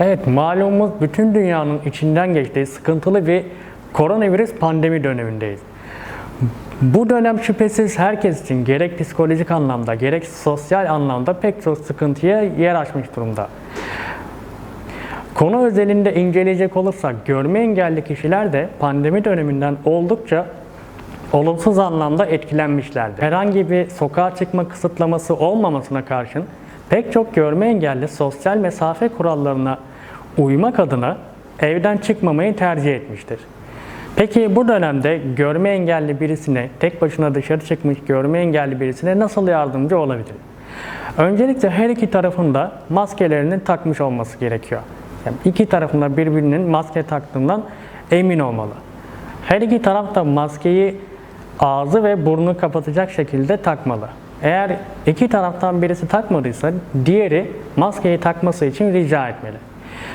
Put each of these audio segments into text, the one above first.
Evet, malumumuz bütün dünyanın içinden geçtiği sıkıntılı bir koronavirüs pandemi dönemindeyiz. Bu dönem şüphesiz herkes için gerek psikolojik anlamda gerek sosyal anlamda pek çok sıkıntıya yer açmış durumda. Konu özelinde inceleyecek olursak görme engelli kişiler de pandemi döneminden oldukça olumsuz anlamda etkilenmişlerdi. Herhangi bir sokağa çıkma kısıtlaması olmamasına karşın pek çok görme engelli sosyal mesafe kurallarına uymak adına evden çıkmamayı tercih etmiştir. Peki bu dönemde görme engelli birisine, tek başına dışarı çıkmış görme engelli birisine nasıl yardımcı olabilir? Öncelikle her iki tarafında maskelerinin takmış olması gerekiyor. Yani iki tarafında birbirinin maske taktığından emin olmalı. Her iki taraf da maskeyi ağzı ve burnu kapatacak şekilde takmalı. Eğer iki taraftan birisi takmadıysa diğeri maskeyi takması için rica etmeli.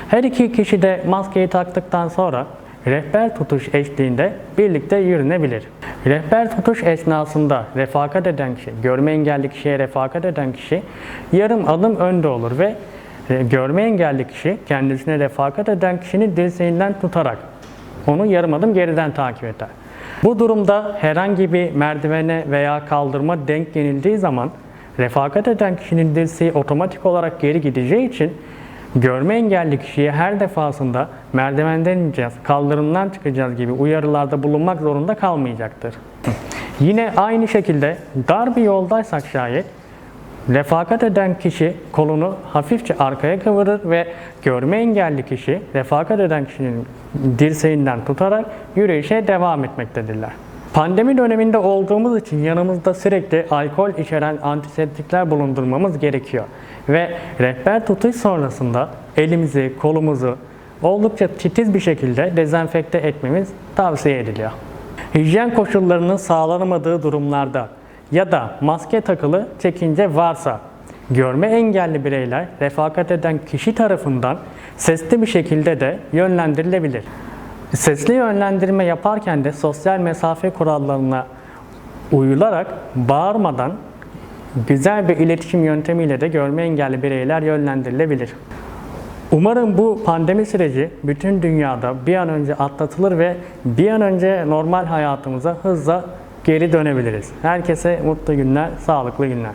Her iki kişi de maskeyi taktıktan sonra rehber tutuş eşliğinde birlikte yürünebilir. Rehber tutuş esnasında refakat eden kişi, görme engelli kişiye refakat eden kişi yarım adım önde olur ve e, görme engelli kişi kendisine refakat eden kişinin dirseğinden tutarak onu yarım adım geriden takip eder. Bu durumda herhangi bir merdivene veya kaldırma denk yenildiği zaman refakat eden kişinin dirseği otomatik olarak geri gideceği için görme engelli kişiye her defasında merdivenden ineceğiz, kaldırımdan çıkacağız gibi uyarılarda bulunmak zorunda kalmayacaktır. Yine aynı şekilde dar bir yoldaysak şayet Refakat eden kişi kolunu hafifçe arkaya kıvırır ve görme engelli kişi refakat eden kişinin dirseğinden tutarak yürüyüşe devam etmektedirler. Pandemi döneminde olduğumuz için yanımızda sürekli alkol içeren antiseptikler bulundurmamız gerekiyor. Ve rehber tutuş sonrasında elimizi, kolumuzu oldukça titiz bir şekilde dezenfekte etmemiz tavsiye ediliyor. Hijyen koşullarının sağlanamadığı durumlarda ya da maske takılı çekince varsa görme engelli bireyler refakat eden kişi tarafından sesli bir şekilde de yönlendirilebilir. Sesli yönlendirme yaparken de sosyal mesafe kurallarına uyularak bağırmadan güzel bir iletişim yöntemiyle de görme engelli bireyler yönlendirilebilir. Umarım bu pandemi süreci bütün dünyada bir an önce atlatılır ve bir an önce normal hayatımıza hızla geri dönebiliriz. Herkese mutlu günler, sağlıklı günler.